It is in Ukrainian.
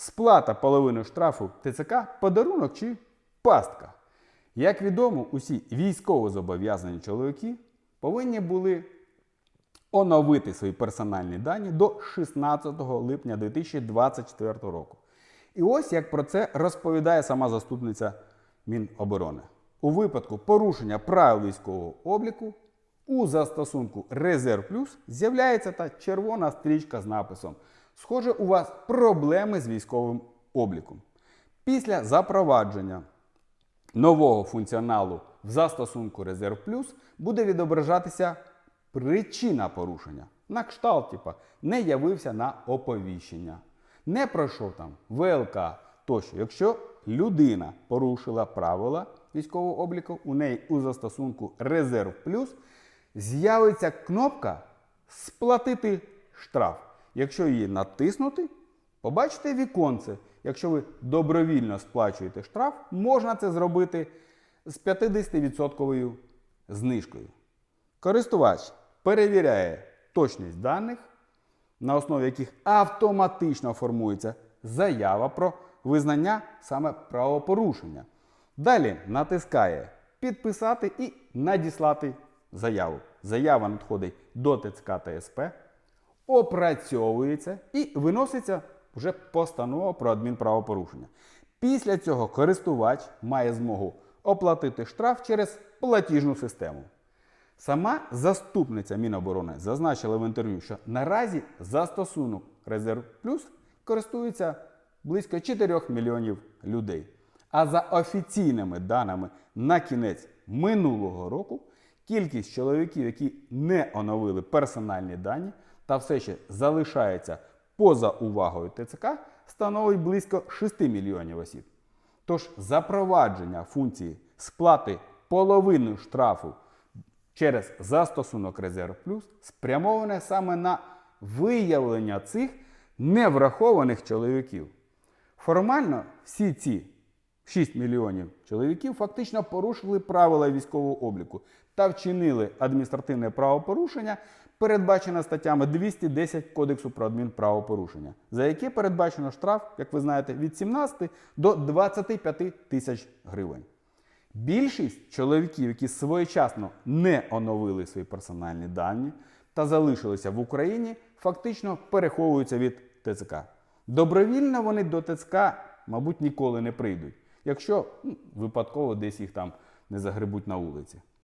Сплата половини штрафу ТЦК подарунок чи пастка. Як відомо, усі військово зобов'язані чоловіки повинні були оновити свої персональні дані до 16 липня 2024 року. І ось як про це розповідає сама заступниця Міноборони. У випадку порушення правил військового обліку у застосунку Резерв Плюс з'являється та червона стрічка з написом Схоже, у вас проблеми з військовим обліком. Після запровадження нового функціоналу в застосунку Резерв Плюс буде відображатися причина порушення. На кшталт, типа, не явився на оповіщення, не пройшов там ВЛК тощо. Якщо людина порушила правила військового обліку, у неї у застосунку Резерв Плюс з'явиться кнопка Сплатити штраф. Якщо її натиснути, побачите віконце. Якщо ви добровільно сплачуєте штраф, можна це зробити з 50% знижкою. Користувач перевіряє точність даних, на основі яких автоматично формується заява про визнання саме правопорушення. Далі натискає підписати і надіслати заяву. Заява надходить до ТЦК та СП, опрацьовується і виноситься вже постанова про адмінправопорушення. Після цього користувач має змогу оплатити штраф через платіжну систему. Сама заступниця Міноборони зазначила в інтерв'ю, що наразі застосунок Резерв Плюс користується близько 4 мільйонів людей. А за офіційними даними на кінець минулого року кількість чоловіків, які не оновили персональні дані та все ще залишаються поза увагою ТЦК, становить близько 6 мільйонів осіб. Тож запровадження функції сплати половини штрафу через застосунок Резерв Плюс спрямоване саме на виявлення цих неврахованих чоловіків. Формально всі ці 6 мільйонів чоловіків фактично порушили правила військового обліку та вчинили адміністративне правопорушення, передбачене статтями 210 Кодексу про адмінправопорушення, за яке передбачено штраф, як ви знаєте, від 17 до 25 тисяч гривень. Більшість чоловіків, які своєчасно не оновили свої персональні дані та залишилися в Україні, фактично переховуються від ТЦК. Добровільно вони до ТЦК, мабуть, ніколи не прийдуть, якщо ну, випадково десь їх там не загребуть на вулиці.